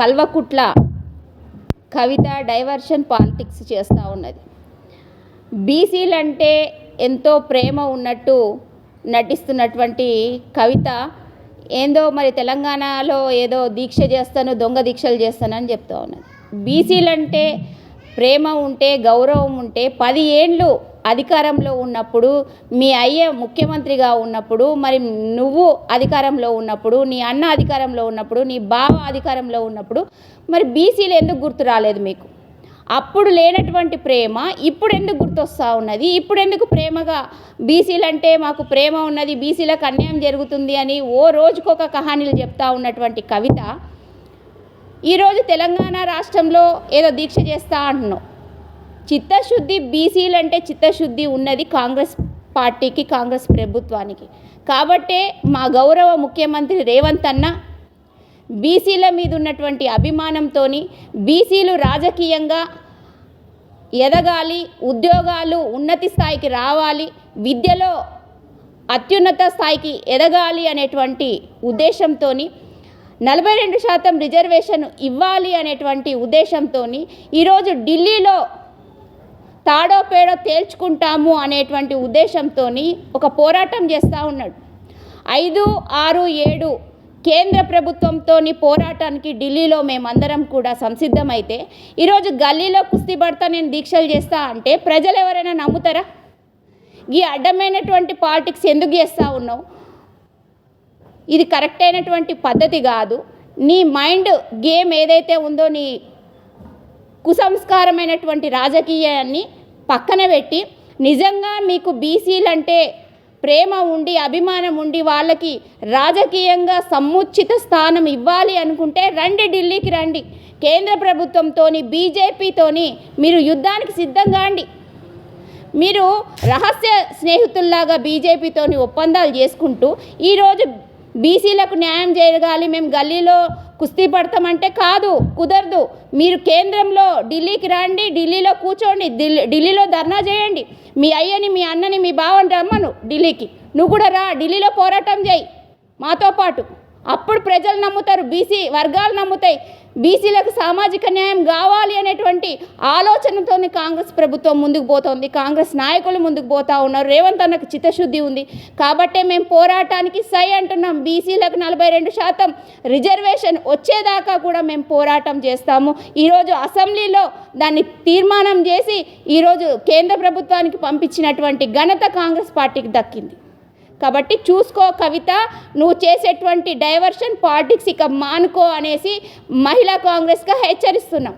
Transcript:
కల్వకుట్ల కవిత diversion politics చేస్తూ ఉన్నది. బీసీలంటే ఎంతో ప్రేమ ఉన్నట్టు నటిస్తున్నటువంటి కవిత ఏందో మరి తెలంగాణలో ఏదో దీక్ష చేస్తాను దొంగ దీక్షలు చేస్తానని చెప్తా ఉన్నది. బీసీలంటే ప్రేమ ఉంటే గౌరవం ఉంటే పది ఏండ్లు అధికారంలో ఉన్నప్పుడు మీ అయ్య ముఖ్యమంత్రిగా ఉన్నప్పుడు మరి నువ్వు అధికారంలో ఉన్నప్పుడు నీ అన్న అధికారంలో ఉన్నప్పుడు నీ బావ అధికారంలో ఉన్నప్పుడు మరి బీసీలు ఎందుకు గుర్తు రాలేదు మీకు? అప్పుడు లేనటువంటి ప్రేమ ఇప్పుడు ఎందుకు గుర్తొస్తూ ఉన్నది? ఇప్పుడు ఎందుకు ప్రేమగా బీసీలు అంటే మాకు ప్రేమ ఉన్నది బీసీలకు అన్యాయం జరుగుతుంది అని ఓ రోజుకొక కహానీలు చెప్తా ఉన్నటువంటి కవిత ఈరోజు తెలంగాణ రాష్ట్రంలో ఏదో దీక్ష చేస్తా అంటున్నావు. చిత్తశుద్ధి బీసీలు అంటే చిత్తశుద్ధి ఉన్నది కాంగ్రెస్ పార్టీకి కాంగ్రెస్ ప్రభుత్వానికి. కాబట్టే మా గౌరవ ముఖ్యమంత్రి రేవంత్ అన్న బీసీల మీద ఉన్నటువంటి అభిమానంతో బీసీలు రాజకీయంగా ఎదగాలి ఉద్యోగాలు ఉన్నతి స్థాయికి రావాలి విద్యలో అత్యున్నత స్థాయికి ఎదగాలి అనేటువంటి ఉద్దేశంతో నలభై రెండు శాతం రిజర్వేషన్ ఇవ్వాలి అనేటువంటి ఉద్దేశంతో ఈరోజు ఢిల్లీలో తాడో పేడో తేల్చుకుంటాము అనేటువంటి ఉద్దేశంతో ఒక పోరాటం చేస్తూ ఉన్నాడు. ఐదు ఆరు ఏడు కేంద్ర ప్రభుత్వంతో పోరాటానికి ఢిల్లీలో మేమందరం కూడా సంసిద్ధమైతే ఈరోజు గల్లీలో కుస్తీ పడతా నేను దీక్షలు చేస్తా అంటే ప్రజలు ఎవరైనా నమ్ముతారా? ఈ అడ్డమైనటువంటి పాలిటిక్స్ ఎందుకు చేస్తూ ఉన్నావు? ఇది కరెక్ట్ అయినటువంటి పద్ధతి కాదు. నీ మైండ్ గేమ్ ఏదైతే ఉందో నీ కుసంస్కారమైనటువంటి రాజకీయాన్ని పక్కన పెట్టి నిజంగా మీకు బీసీలంటే ప్రేమ ఉండి అభిమానం ఉండి వాళ్ళకి రాజకీయంగా సముచిత స్థానం ఇవ్వాలి అనుకుంటే రండి ఢిల్లీకి రండి. కేంద్ర ప్రభుత్వంతోని బీజేపీతోని మీరు యుద్ధానికి సిద్ధంగా అండి. మీరు రహస్య స్నేహితుల్లాగా బీజేపీతోని ఒప్పందాలు చేసుకుంటూ ఈరోజు బీసీలకు న్యాయం జరగాలి మేము గల్లీలో కుస్తీ పడతామంటే కాదు కుదరదు. మీరు కేంద్రంలో ఢిల్లీకి రండి ఢిల్లీలో కూర్చోండి ఢిల్లీ ఢిల్లీలో ధర్నా చేయండి. మీ అయ్యని మీ అన్నని మీ బావని రమ్మను ఢిల్లీకి. నువ్వు కూడా రా ఢిల్లీలో పోరాటం చేయి. మాతో పాటు అప్పుడు ప్రజలు నమ్ముతారు బీసీ వర్గాలు నమ్ముతాయి. బీసీలకు సామాజిక న్యాయం కావాలి అనేటువంటి ఆలోచనతోనే కాంగ్రెస్ ప్రభుత్వం ముందుకు పోతోంది. కాంగ్రెస్ నాయకులు ముందుకు పోతా ఉన్నారు. రేవంత్ అన్నకు చిత్తశుద్ధి ఉంది. కాబట్టే మేము పోరాటానికి సై అంటున్నాం. బీసీలకు నలభై రెండు శాతం రిజర్వేషన్ వచ్చేదాకా కూడా మేము పోరాటం చేస్తాము. ఈరోజు అసెంబ్లీలో దాన్ని తీర్మానం చేసి ఈరోజు కేంద్ర ప్రభుత్వానికి పంపించినటువంటి ఘనత కాంగ్రెస్ పార్టీకి దక్కింది. కాబట్టి చూసుకో కవిత నువ్వు చేసేటువంటి డైవర్షన్ పాలిటిక్స్ ఇక మానుకో అనేసి మహిళా కాంగ్రెస్గా హెచ్చరిస్తున్నాం.